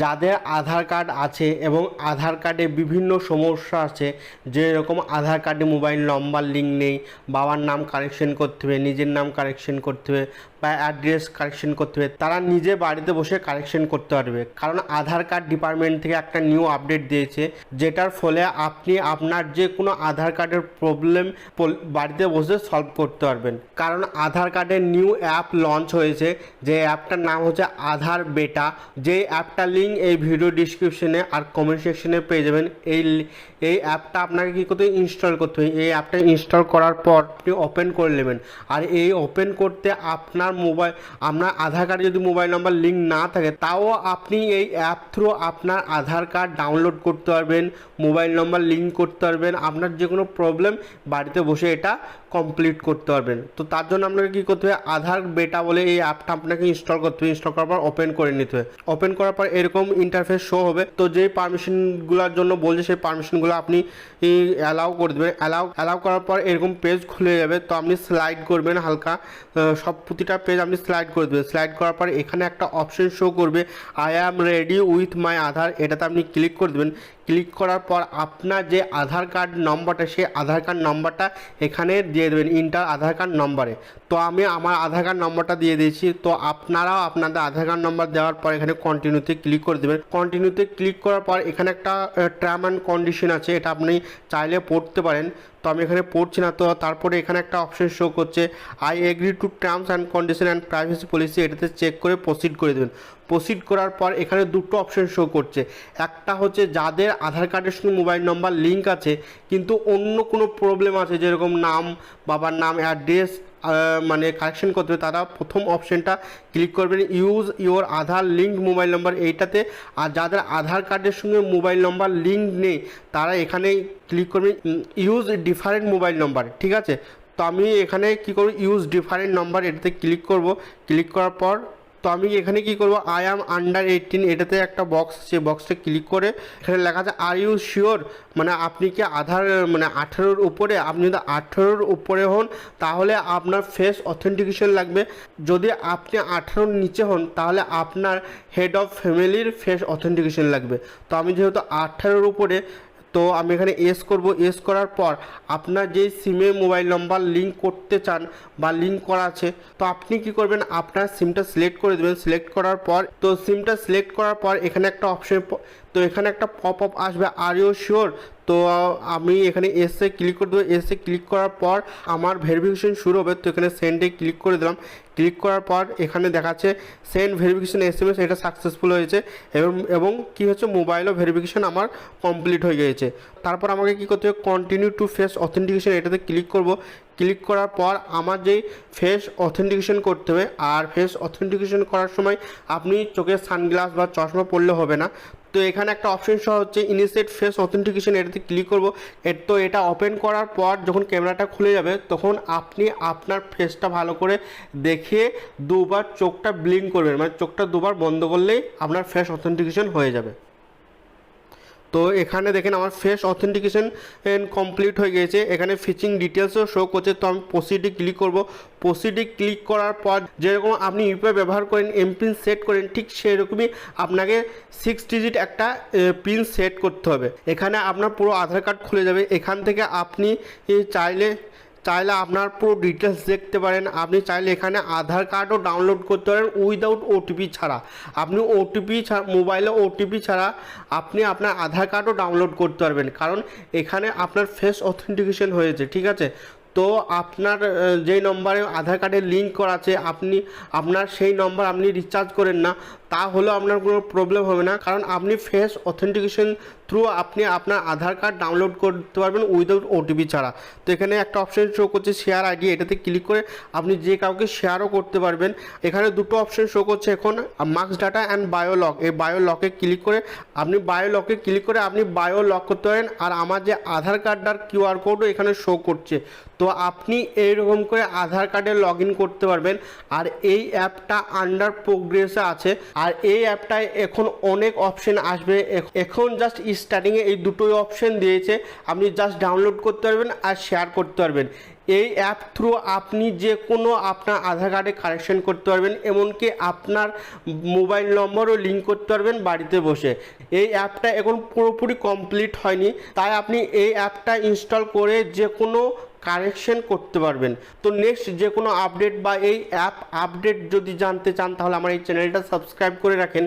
যাদের আধার কার্ড আছে এবং আধার কার্ডে বিভিন্ন সমস্যা আছে যেরকম আধার কার্ডে মোবাইল নম্বর লিঙ্ক নেই, বাবার নাম কারেকশন করতে হবে, নিজের নাম কারেকশন করতে হবে বা অ্যাড্রেস কারেকশন করতে হবে, তারা নিজে বাড়িতে বসে কারেকশন করতে পারবে। কারণ আধার কার্ড ডিপার্টমেন্ট থেকে একটা নিউ আপডেট দিয়েছে, যেটার ফলে আপনি আপনার যে কোনো আধার কার্ডের প্রবলেম বাড়িতে বসে সলভ করতে পারবেন। কারণ আধার কার্ডের নিউ অ্যাপ লঞ্চ হয়েছে, যে অ্যাপটার নাম হচ্ছে আধার বেটা যে অ্যাপটা লিঙ্ক এই ভিডিও ডিসক্রিপশনে আর কমেন্ট সেকশনে পেয়ে যাবেন। এই এই অ্যাপটা আপনাকে কী করতে ইনস্টল করতে হবে এই অ্যাপটা ইনস্টল করার পর আপনি ওপেন করে নেবেন। আর এই ওপেন করতে আপনার মোবাইল আপনার আধার কার্ডে যদি মোবাইল নাম্বার লিঙ্ক না থাকে, তাও আপনি এই অ্যাপ থ্রু আপনার আধার কার্ড ডাউনলোড করতে পারবেন মোবাইল নম্বর লিঙ্ক করতে পারবেন। আপনার যে কোনো প্রবলেম বাড়িতে বসে এটা কমপ্লিট করতে পারবেন। তো তার জন্য আপনাকে কী করতে হবে? আধার বেটা বলে এই অ্যাপটা আপনাকে ইনস্টল করতে হবে। ইনস্টল করার পর ওপেন করে নিতে হবে। ওপেন করার পর এরকম ইন্টারফেস শো হবে। তো যেই পারমিশনগুলোর জন্য বলছে, সেই পারমিশনগুলো আপনি অ্যালাউ করে দেবেন। অ্যালাউ অ্যালাউ করার পর এরকম পেজ খুলে যাবে। তো আপনি স্লাইড করবেন হালকা। সব প্রতিটা পেজ আপনি স্লাইড করে দেবেন। স্লাইড করার পর এখানে একটা অপশন শো করবে। I am ready with my Aadhaar এটাতে আপনি ক্লিক করে দেবেন। ক্লিক করার পর আপনার যে আধার কার্ড নম্বরটা সেই আধার কার্ড নম্বরটা এখানে দিয়ে দেবেন ইন্টার আধার কার্ড নম্বরে তো আমি আমার আধার কার্ড নম্বরটা দিয়ে দিয়েছি। তো আপনারাও আপনাদের আধার কার্ড নম্বর দেওয়ার পর এখানে কন্টিনিউতে ক্লিক করে দেবেন। কন্টিনিউতে ক্লিক করার পর এখানে একটা টার্ম অ্যান্ড কন্ডিশন আছে। এটা আপনি চাইলে পড়তে পারেন। তো আমি এখানে পড়ছি না, তো তারপরে এখানে একটা অপশন শো করছে I agree to terms and condition and privacy policy এটাতে চেক করে প্রসিড করে দেবেন। প্রসিড করার পর এখানে দুটো অপশন শো করছে। একটা হচ্ছে যাদের আধার কার্ডের সঙ্গে মোবাইল নম্বর লিঙ্ক আছে, কিন্তু অন্য কোনো প্রবলেম আছে, যেরকম নাম, বাবার নাম অ্যাড্রেস মানে কারেকশন করতে হবে, তারা প্রথম অপশনটা ক্লিক করবেন use your Aadhaar link mobile number এইটাতে। আর যাদের আধার কার্ডের সঙ্গে মোবাইল নম্বর লিঙ্ক নেই, তারা এখানে ক্লিক করবেন ইউজ ডিফারেন্ট মোবাইল নম্বর ঠিক আছে? তো আমি এখানে কি করব ইউজ ডিফারেন্ট নাম্বার এটাতে ক্লিক করব। ক্লিক করার পর তো আমি এখানে কি করব? আই অ্যাম আন্ডার এইটিন এটাতে একটা বক্স সেই বক্সটা ক্লিক করে এখানে লেখা আছে আর ইউ শিওর মানে আপনি কি আধার মানে আঠেরোর উপরে, আপনি যদি আঠেরোর উপরে হন, তাহলে আপনার ফেস অথেন্টিকেশন লাগবে। যদি আপনি আঠেরোর নিচে হন, তাহলে আপনার হেড অফ ফ্যামিলির ফেস অথেন্টিকেশন লাগবে। তো আমি যেহেতু আঠেরোর উপরে তো আমি এখানে এস করব। এস করার পর আপনার যেই সিমে মোবাইল নম্বর লিঙ্ক করতে চান বা লিঙ্ক করা আছে, তো আপনি কি করবেন? আপনার সিমটা সিলেক্ট করে দেবেন। সিলেক্ট করার পর, তো সিমটা সিলেক্ট করার পর এখানে একটা অপশন তো এখানে একটা পপ আপ আসবে। আর ইউ শিওর তো আমি এখানে এসে ক্লিক করে দেবো। এসে ক্লিক করার পর আমার ভেরিফিকেশন শুরু হবে। তো এখানে সেন্ডে ক্লিক করে দিলাম। ক্লিক করার পর এখানে দেখাচ্ছে send verification S M S এটা সাকসেসফুল হয়েছে এবং এবং কী হচ্ছে মোবাইলও ভেরিফিকেশন আমার কমপ্লিট হয়ে গিয়েছে। তারপর আমাকে কী করতে হবে? কন্টিনিউ টু ফেস অথেন্টিকেশন এটাতে ক্লিক করব। ক্লিক করার পর আমার যেই ফেস অথেন্টিকেশন করতে হবে, আর ফেস অথেন্টিকেশন করার সময় আপনি চোখে সানগ্লাস বা চশমা পরলে হবে না। তো এখানে একটা অপশন সহ হচ্ছে ইনিশিয়েট ফেস অথেন্টিকেশন এটাতে ক্লিক করব। তো এটা ওপেন করার পর যখন ক্যামেরাটা খুলে যাবে, তখন আপনি আপনার ফেসটা ভালো করে দেখে দুবার চোখটা ব্লিঙ্ক করবেন। মানে চোখটা দুবার বন্ধ করলেই আপনার ফেস অথেন্টিকেশন হয়ে যাবে। তো এখানে দেখেন আমার ফেস অথেন্টিকেশন কমপ্লিট হয়ে গিয়েছে। এখানে ফিচিং ডিটেলসও শো করছে। তো আমি প্রসিডি ক্লিক করব। প্রসিডি ক্লিক করার পর যেরকম আপনি ইউপিআই ব্যবহার করেন এমপিন সেট করেন, ঠিক সেরকমই আপনাকে সিক্স ডিজিট একটা পিন সেট করতে হবে। এখানে আপনার পুরো আধার কার্ড খুলে যাবে। এখান থেকে আপনি চাইলে চাইলে আপনার পুরো ডিটেলস দেখতে পারেন। আপনি চাইলে এখানে আধার কার্ডও ডাউনলোড করতে পারেন উইদাউট ওটিপি ছাড়া। আপনি ওটিপি ছাড়া মোবাইলে ওটিপি ছাড়া আপনি আপনার আধার কার্ডও ডাউনলোড করতে পারবেন। কারণ এখানে আপনার ফেস অথেন্টিকেশন হয়েছে, ঠিক আছে? তো আপনার যেই নম্বরে আধার কার্ডের লিঙ্ক করা আছে, আপনি, আপনার সেই নম্বর আপনি রিচার্জ করেন না, তা হলেও আপনার কোনো প্রবলেম হবে না। কারণ আপনি ফেস অথেন্টিকেশন থ্রু আপনি আপনার আধার কার্ড ডাউনলোড করতে পারবেন উইদাউট ওটিপি ছাড়া। তো এখানে একটা অপশন শো করছে শেয়ার আইডি এটাতে ক্লিক করে আপনি যে কাউকে শেয়ারও করতে পারবেন। এখানে দুটো অপশন শো করছে এখন marks data and bio lock এই বায়ো লকে ক্লিক করে আপনি বায়ো লকে ক্লিক করে আপনি বায়ো লক করতে পারেন। আর আমার যে আধার কার্ডটার কিউআর কোডও এখানে শো করছে। তো আপনি এইরকম করে আধার কার্ডে লগ করতে পারবেন। আর এই অ্যাপটা আন্ডার প্রোগ্রেসে আছে। আর এই অ্যাপটায় এখন অনেক অপশন আসবে। এখন জাস্ট স্টার্টিংয়ে এই দুটোই অপশন দিয়েছে। আপনি জাস্ট ডাউনলোড করতে পারবেন আর শেয়ার করতে পারবেন। এই অ্যাপ থ্রু আপনি যে কোনো আপনার আধার কার্ডে কারেকশন করতে পারবেন, এমনকি আপনার মোবাইল নম্বরও লিঙ্ক করতে পারবেন বাড়িতে বসে। এই অ্যাপটা এখন পুরোপুরি কমপ্লিট হয়নি। তাই আপনি এই অ্যাপটা ইনস্টল করে যে কোনো কারেকশন করতে পারবেন। তো নেক্সট যে কোনো আপডেট বা এই অ্যাপ আপডেট যদি জানতে চান, তাহলে আমার এই চ্যানেলটা সাবস্ক্রাইব করে রাখেন।